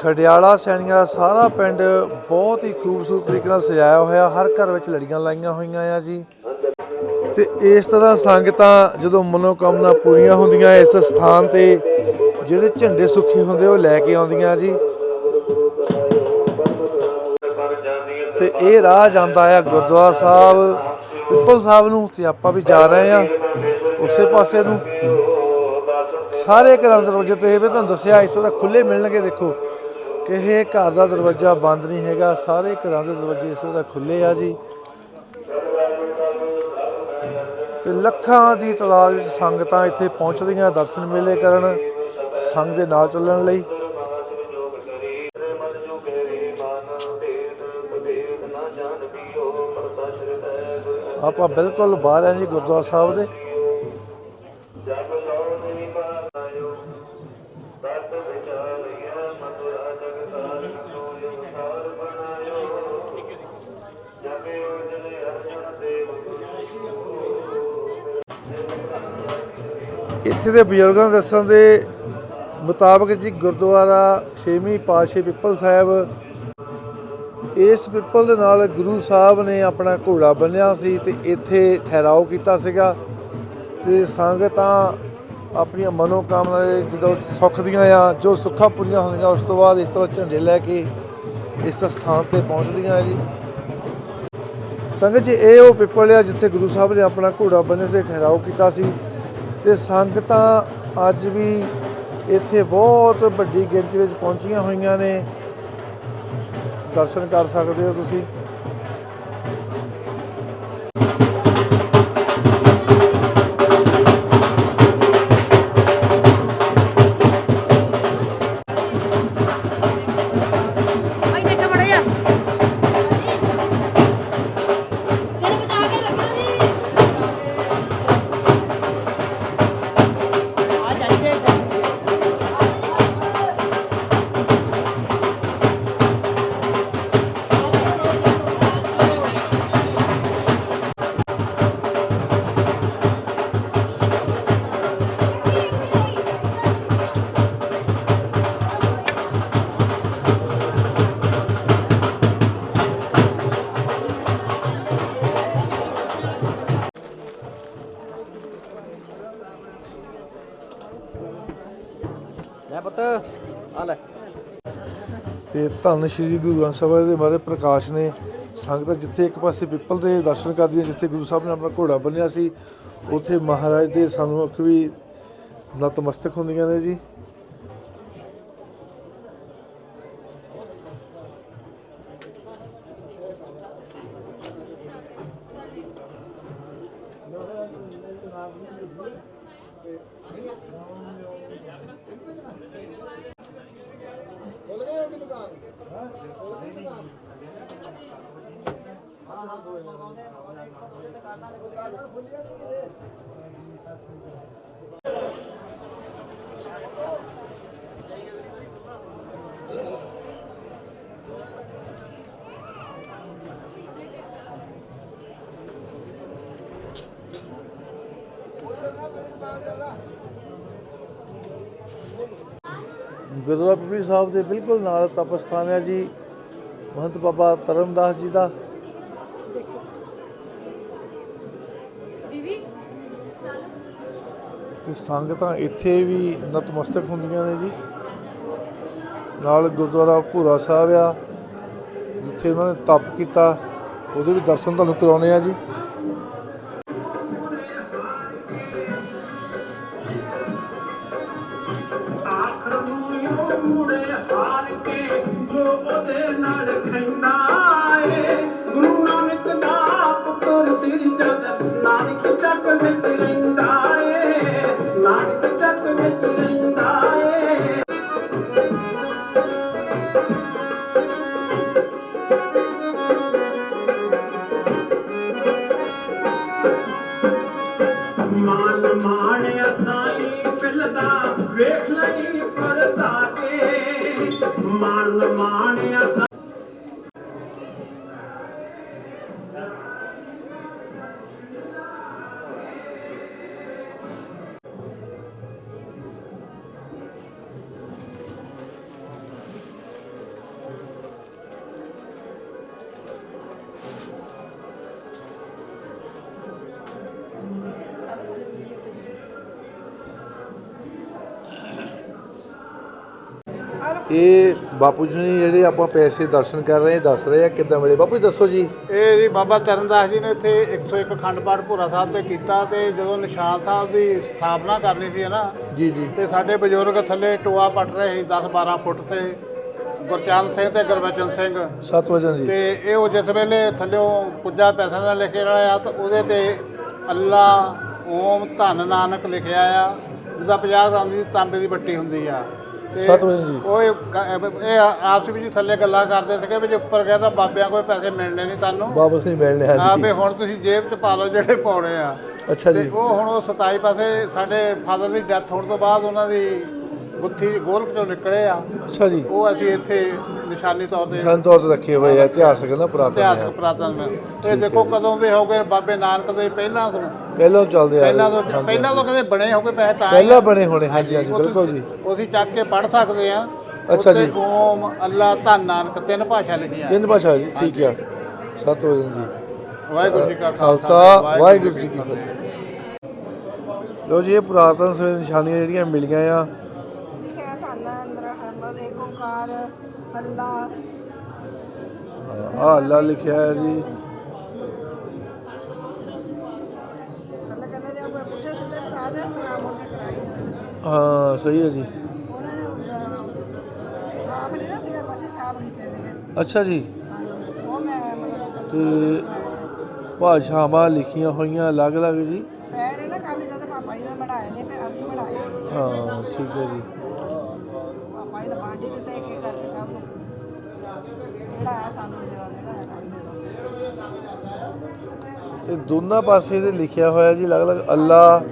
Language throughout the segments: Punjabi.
ਖਡਿਆਲਾ ਸੈਣੀਆਂ ਦਾ ਸਾਰਾ ਪਿੰਡ ਬਹੁਤ ਹੀ ਖੂਬਸੂਰਤ ਤਰੀਕੇ ਨਾਲ ਸਜਾਇਆ ਹੋਇਆ, ਹਰ ਘਰ ਵਿੱਚ ਲੜੀਆਂ ਲਾਈਆਂ ਹੋਈਆਂ ਆ ਜੀ। ਤੇ ਇਸ ਤਰ੍ਹਾਂ ਸੰਗਤਾਂ ਜਦੋਂ ਮਨੋਕਾਮਨਾ ਪੂਰੀਆਂ ਹੁੰਦੀਆਂ, ਇਸ ਸਥਾਨ ਤੇ ਜਿਹੜੇ ਝੰਡੇ ਸੁੱਖੇ ਹੁੰਦੇ ਉਹ ਲੈ ਕੇ ਆਉਂਦੀਆਂ ਜੀ। ਤੇ ਇਹ ਰਾਹ ਜਾਂਦਾ ਆ ਗੁਰਦੁਆਰਾ ਸਾਹਿਬ, ਪਿੱਪਲ ਸਾਹਿਬ ਨੂੰ ਤੇ ਆਪਾਂ ਵੀ ਜਾ ਰਹੇ ਆ। ਉਸੇ ਪਾਸੇ ਨੂੰ ਸਾਰੇ ਘਰਾਂ ਦੇ ਦਰਵਾਜ਼ੇ ਤੇ ਵੀ, ਤੁਹਾਨੂੰ ਦੱਸਿਆ ਇਸ ਤਰ੍ਹਾਂ ਖੁੱਲੇ ਮਿਲਣਗੇ, ਦੇਖੋ। ਕਿਸੇ ਘਰ ਦਾ ਦਰਵਾਜ਼ਾ ਬੰਦ ਨਹੀਂ ਹੈਗਾ, ਸਾਰੇ ਘਰਾਂ ਦੇ ਦਰਵਾਜ਼ੇ ਇਸ ਤਰ੍ਹਾਂ ਖੁੱਲੇ ਆ ਜੀ। ਤੇ ਲੱਖਾਂ ਦੀ ਤਾਦਾਦ ਵਿੱਚ ਸੰਗਤਾਂ ਇੱਥੇ ਪਹੁੰਚਦੀਆਂ ਦਰਸ਼ਨ ਮੇਲੇ ਕਰਨ, ਸੰਗ ਦੇ ਨਾਲ ਚੱਲਣ ਲਈ। ਆਪਾਂ ਬਿਲਕੁਲ ਬਾਹਰ ਆ ਜੀ ਗੁਰਦੁਆਰਾ ਸਾਹਿਬ ਦੇ। ਇੱਥੇ ਦੇ ਬਜ਼ੁਰਗਾਂ ਦੱਸਣ ਦੇ ਮੁਤਾਬਕ ਜੀ ਗੁਰਦੁਆਰਾ ਛੇਵੀਂ ਪਾਤਸ਼ਾਹ ਪਿੱਪਲ ਸਾਹਿਬ, ਇਸ ਪਿੱਪਲ ਦੇ ਨਾਲ ਗੁਰੂ ਸਾਹਿਬ ਨੇ ਆਪਣਾ ਘੋੜਾ ਬੰਨਿਆ ਸੀ ਤੇ ਇੱਥੇ ਠਹਿਰਾਓ ਕੀਤਾ ਸੀਗਾ ਤੇ ਸੰਗਤਾਂ ਆਪਣੀਆਂ ਮਨੋਕਾਮਨਾ ਦੇ ਜਦੋਂ ਸੁੱਖ ਦੀਆਂ ਆ ਜੋ ਸੁੱਖਾਂ ਪੂਰੀਆਂ ਹੁੰਦੀਆਂ ਉਸ ਤੋਂ ਬਾਅਦ ਇਸ ਤਰ੍ਹਾਂ ਝੰਡੇ ਲੈ ਕੇ ਇਸ ਸਥਾਨ ਤੇ ਪਹੁੰਚਦੀਆਂ ਜੀ। ਸੰਗਤ ਜੀ, ਇਹ ਉਹ ਪਿੱਪਲ ਆ ਜਿੱਥੇ ਗੁਰੂ ਸਾਹਿਬ ਨੇ ਆਪਣਾ ਘੋੜਾ ਬੰਨ੍ਹਿਆ ਸੀ, ਠਹਿਰਾਓ ਕੀਤਾ ਸੀ। ਤੇ ਸੰਗਤਾਂ ਅੱਜ ਵੀ ਇੱਥੇ ਬਹੁਤ ਵੱਡੀ ਗਿਣਤੀ ਵਿੱਚ ਪਹੁੰਚੀਆਂ ਹੋਈਆਂ ਨੇ। ਦਰਸ਼ਨ ਕਰ ਸਕਦੇ ਹੋ ਤੁਸੀਂ। ਲੈ ਪੁੱਤ, ਆ ਲੈ। ਤੇ ਧੰਨ ਸ਼੍ਰੀ ਗੁਰੂ ਗ੍ਰੰਥ ਸਾਹਿਬ ਦੇ ਮਹਾਰਾਜ ਪ੍ਰਕਾਸ਼ ਨੇ ਸੰਗਤਾਂ ਜਿੱਥੇ ਇੱਕ ਪਾਸੇ ਪਿੱਪਲ ਦੇ ਦਰਸ਼ਨ ਕਰਦੀਆਂ ਜਿੱਥੇ ਗੁਰੂ ਸਾਹਿਬ ਨੇ ਆਪਣਾ ਘੋੜਾ ਬੰਨਿਆ ਸੀ, ਉੱਥੇ ਮਹਾਰਾਜ ਦੇ ਸਨਮੁਖ ਵੀ ਨਤਮਸਤਕ ਹੁੰਦੀਆਂ ਨੇ ਜੀ। ਗੁਰਦੁਆਰਾ ਪਿਪਲੀ ਸਾਹਿਬ ਦੇ ਬਿਲਕੁਲ ਨਾਲ ਤਪਸਥਾਨ ਹੈ ਜੀ। ਮਹੰਤ ਬਾਬਾ ਤਰਨਦਾਸ ਜੀ ਦਾ ਤੇ ਸੰਗਤਾਂ ਇੱਥੇ ਵੀ ਨਤਮਸਤਕ ਹੁੰਦੀਆਂ ਨੇ ਜੀ। ਨਾਲ ਗੁਰਦੁਆਰਾ ਭੂਰਾ ਸਾਹਿਬ ਆ, ਜਿੱਥੇ ਉਹਨਾਂ ਨੇ ਤਪ ਕੀਤਾ, ਉਹਦੇ ਵੀ ਦਰਸ਼ਨ ਤੁਹਾਨੂੰ ਕਰਾਉਣੇ ਆ ਜੀ। Big ਇਹ ਬਾਪੂ ਜੀ ਨੇ ਜਿਹੜੇ ਆਪਾਂ ਪੈਸੇ ਦਰਸ਼ਨ ਕਰ ਰਹੇ ਦੱਸ ਰਹੇ ਆ ਕਿੱਦਾਂ ਮਿਲੇ? ਬਾਪੂ ਜੀ ਦੱਸੋ ਜੀ। ਇਹ ਜੀ ਬਾਬਾ ਤਰਨਦਾਸ ਜੀ ਨੇ ਇੱਥੇ 101 ਅਖੰਡ ਪਾਠ ਭੂਰਾ ਸਾਹਿਬ ਤੇ ਕੀਤਾ ਤੇ ਜਦੋਂ ਨਿਸ਼ਾਨ ਸਾਹਿਬ ਦੀ ਸਥਾਪਨਾ ਕਰਨੀ ਸੀ ਨਾ ਜੀ ਜੀ। ਤੇ ਸਾਡੇ ਬਜ਼ੁਰਗ ਥੱਲੇ ਟੋਆ ਪੱਟ ਰਹੇ ਸੀ 10 12 ਫੁੱਟ ਤੇ ਗੁਰਚਰਨ ਸਿੰਘ ਤੇ ਗੁਰਬਚਨ ਸਿੰਘ। ਸੱਤ ਵਜਨ ਜੀ। ਤੇ ਇਹ ਉਹ ਜਿਸ ਵੇਲੇ ਥੱਲਿਓਂ ਪੁੱਜਾ ਪੈਸਿਆਂ ਦਾ ਲਿਖੇ ਰਿਹਾ ਆ ਤਾਂ ਉਹਦੇ ਤੇ ਅੱਲਾ ਓਮ ਧੰਨ ਨਾਨਕ ਲਿਖਿਆ ਆ ਜਿਹਦਾ 50 ਗ੍ਰਾਮ ਦੀ ਤਾਂਬੇ ਦੀ ਬੱਟੀ ਹੁੰਦੀ ਆ। ਤੇ ਸੱਤ ਵਜਨ ਜੀ। ਉਹ ਇਹ ਇਹ ਆਪਸ ਵਿੱਚ ਥੱਲੇ ਗੱਲਾਂ ਕਰਦੇ ਸੀਗੇ ਵੀ ਜੇ ਉੱਪਰ ਗਿਆ ਤਾਂ ਬਾਬਿਆਂ ਕੋਈ ਪੈਸੇ ਮਿਲਣੇ ਨਹੀਂ ਤੁਹਾਨੂੰ ਵਾਪਸ ਨਹੀਂ ਮਿਲਣੇ ਹਾਂ ਜੀ। ਹੁਣ ਤੁਸੀਂ ਜੇਬ 'ਚ ਪਾ ਲਓ ਜਿਹੜੇ ਪਾਉਣੇ ਆ। ਅੱਛਾ ਤੇ ਜੀ ਉਹ ਹੁਣ ਉਹ 27 ਪਾਸੇ ਸਾਡੇ ਫਾਦਰ ਦੀ ਡੈਥ ਹੋਣ ਤੋਂ ਬਾਅਦ ਉਹਨਾਂ ਦੀ ਗੁੱਥੀ ਗੋਲਕ ਚੋਂ ਨਿਕਲੇ ਆ। ਅੱਛਾ ਜੀ। ਉਹ ਅਸੀਂ ਇੱਥੇ ਨਿਸ਼ਾਨੀ ਤੌਰ ਤੇ ਨਿਸ਼ਾਨ ਤੌਰ ਤੇ ਰੱਖੇ ਹੋਏ ਆ ਇਤਿਹਾਸਕ ਨਾ ਪੁਰਾਤਨ ਇਤਿਹਾਸਕ ਆ ਪ੍ਰਾਤਨ ਵਿੱਚ ਇਹ ਦੇਖੋ ਕਦੋਂ ਦੇ ਹੋ ਗਏ ਬਾਬੇ ਨਾਨਕ ਦੇ ਪਹਿਲਾਂ ਤੋਂ। ਪਹਿਲਾਂ ਤੋਂ ਚੱਲਦੇ ਆ ਰਹੇ। ਪਹਿਲਾਂ ਤੋਂ ਹਾਂਜੀ। ਪਹਿਲਾਂ ਤੋਂ ਕਦੇ ਬਣੇ ਹੋ ਗਏ ਪੈਸੇ ਤਾਂ ਪਹਿਲਾਂ ਬਣੇ ਹੋਣੇ ਹਾਂਜੀ ਹਾਂਜੀ ਬਿਲਕੁਲ ਜੀ। ਉਹ ਅਸੀਂ ਚੱਕ ਕੇ ਪੜ ਸਕਦੇ ਆ। ਅੱਛਾ ਜੀ। ਓਮ ਅੱਲਾ ਧੰਨ ਨਾਨਕ ਤਿੰਨ ਭਾਸ਼ਾ ਲਿਖੀਆਂ ਤਿੰਨ ਭਾਸ਼ਾ ਜੀ ਠੀਕ ਆ। ਸੱਤ ਵਜਨ ਜੀ ਵਾਹਿਗੁਰੂ ਜੀ ਕਾ ਖਾਲਸਾ ਵਾਹਿਗੁਰੂ ਜੀ ਕੀ ਫਤਿਹ। ਲੋ ਜੀ ਇਹ ਪੁਰਾਤਨ ਸਮੇਂ ਦੀਆਂ ਨਿਸ਼ਾਨੀਆਂ ਜਿਹੜੀਆਂ ਮਿਲੀਆਂ ਆ। ਅਹਿਮਦ ਏਕ ਓੰਕਾਰ ਅੱਲਾ। ਆ ਅੱਲਾ ਲਿਖਿਆ ਹੈ ਜੀ। ਕੱਲੇ ਕੱਲੇ ਦੇ ਆਪਾਂ ਪੁੱਠੇ ਸਿੱਧੇ ਬਤਾ ਦੇ ਨਾਮ ਉਹਨੇ ਕਰਾਈ ਨਹੀਂ ਸੀ ਹਾਂ ਸਹੀ ਹੈ ਜੀ। ਉਹਨਾਂ ਨੇ ਸਾਫ਼ ਨਹੀਂ ਨਾ ਸੀਗਾ ਮਸੀਂ ਸਾਫ਼ ਕੀਤੇ ਸੀਗੇ। ਅੱਛਾ ਜੀ। ਉਹ ਮੈਂ ਮਤਲਬ ਤੇ ਭਾਸ਼ਾਵਾਂ ਲਿਖੀਆਂ ਹੋਈਆਂ ਅਲੱਗ-ਅਲੱਗ ਜੀ। ਪੈਰ ਇਹ ਨਾ ਕਾਫੀ ਦਾ ਪਾਪਾ ਜੀ ਨੇ ਬਣਾਏ ਨੇ ਤੇ ਅਸੀਂ ਬਣਾਏ। ਨੇ। ਹਾਂ ਠੀਕ ਹੈ ਜੀ ਪਾਪਾ ਜੀ ਦਾ ਬਾਂਡੀ ਦਿੱਤੇ ਇੱਕ ਇੱਕ ਕਰਕੇ ਸਭ ਨੂੰ ਜਿਹੜਾ ਹੈ ਸਾਨੂੰ ਦੇ ਦੋ ਜਿਹੜਾ ਹੈ ਸਾਨੂੰ ਦੇ ਦੋ ਤੇ ਦੋਨਾਂ ਪਾਸੇ ਤੇ ਲਿਖਿਆ ਹੋਇਆ ਜੀ ਅਲੱਗ-ਅਲੱਗ ਅੱਲਾ,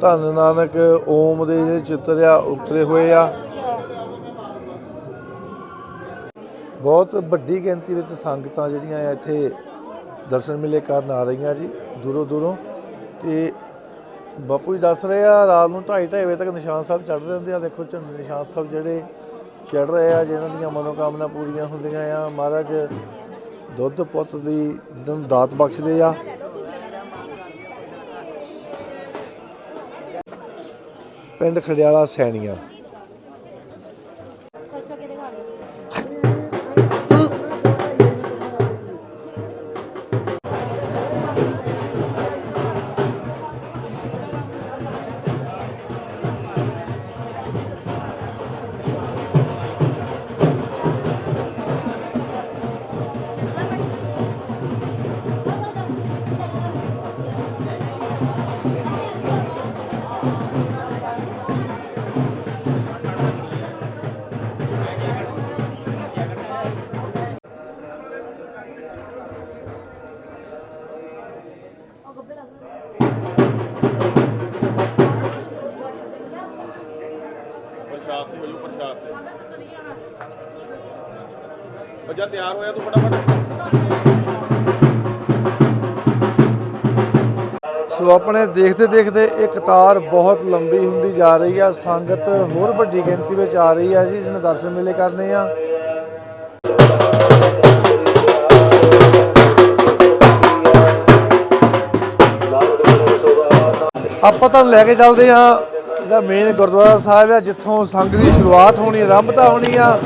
ਧੰਨ ਨਾਨਕ, ਓਮ ਦੇ ਜਿਹੜੇ ਚਿੱਤਰ ਆ, ਉਤਰੇ ਹੋਏ ਆ। ਬਹੁਤ ਵੱਡੀ ਗਿਣਤੀ ਵਿੱਚ ਸੰਗਤਾਂ ਜਿਹੜੀਆਂ ਆ ਇੱਥੇ ਦਰਸ਼ਨ ਮਿਲੇ ਕਰਨ ਆ ਰਹੀਆਂ ਜੀ, ਦੂਰੋਂ ਦੂਰੋਂ। ਤੇ ਬਾਪੂ ਜੀ ਦੱਸ ਰਹੇ ਆ, ਰਾਤ ਨੂੰ 2:30 ਵਜੇ ਤੱਕ ਨਿਸ਼ਾਨ ਸਾਹਿਬ ਚੜ ਰਹੇ ਹੁੰਦੇ ਆ। ਦੇਖੋ ਝੰਡੇ ਨਿਸ਼ਾਨ ਸਾਹਿਬ ਜਿਹੜੇ ਚੜ ਰਹੇ ਆ, ਜਿਨ੍ਹਾਂ ਦੀਆਂ ਮਨੋਕਾਮਨਾ ਪੂਰੀਆਂ ਹੁੰਦੀਆਂ ਆ। ਮਹਾਰਾਜ, ਦੁੱਧ ਪੁੱਤ ਦੀ ਜਿਹਨਾਂ ਦਾਤ ਬਖਸ਼ਦੇ ਆ। ਪਿੰਡ ਖੜਿਆਲਾ ਸੈਣੀਆਂ। ਉਹ ਤਿਆਰ ਹੋਇਆ ਤੂੰ ਫਟਾਫਟ। ਸੋ ਆਪਣੇ ਦੇਖਦੇ ਦੇਖਦੇ ਇਹ ਕਤਾਰ ਬਹੁਤ ਲੰਬੀ ਹੁੰਦੀ ਜਾ ਰਹੀ ਆ, ਸੰਗਤ ਹੋਰ ਵੱਡੀ ਗਿਣਤੀ ਵਿੱਚ ਆ ਰਹੀ ਆ ਜੀ ਜਿਹਨੇ ਦਰਸ਼ਨ ਮੇਲੇ ਕਰਨੇ ਆ। ਆਪਾਂ ਤਾਂ ਲੈ ਕੇ ਚੱਲਦੇ ਆ ਜਿਹੜਾ ਮੇਨ ਗੁਰਦੁਆਰਾ ਸਾਹਿਬ ਆ, ਜਿੱਥੋਂ ਸੰਗ ਦੀ ਸ਼ੁਰੂਆਤ ਹੋਣੀ, ਆਰੰਭਤਾ ਹੋਣੀ ਆ।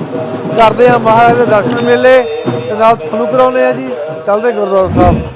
ਕਰਦੇ ਆ ਮਹਾਰਾਜ ਦੇ ਦਰਸ਼ਨ ਮੇਲੇ ਤੇ ਨਾਲ ਤੁਹਾਨੂੰ ਕਰਾਉਂਦੇ ਆ ਜੀ। ਚੱਲਦੇ ਗੁਰਦੁਆਰਾ ਸਾਹਿਬ।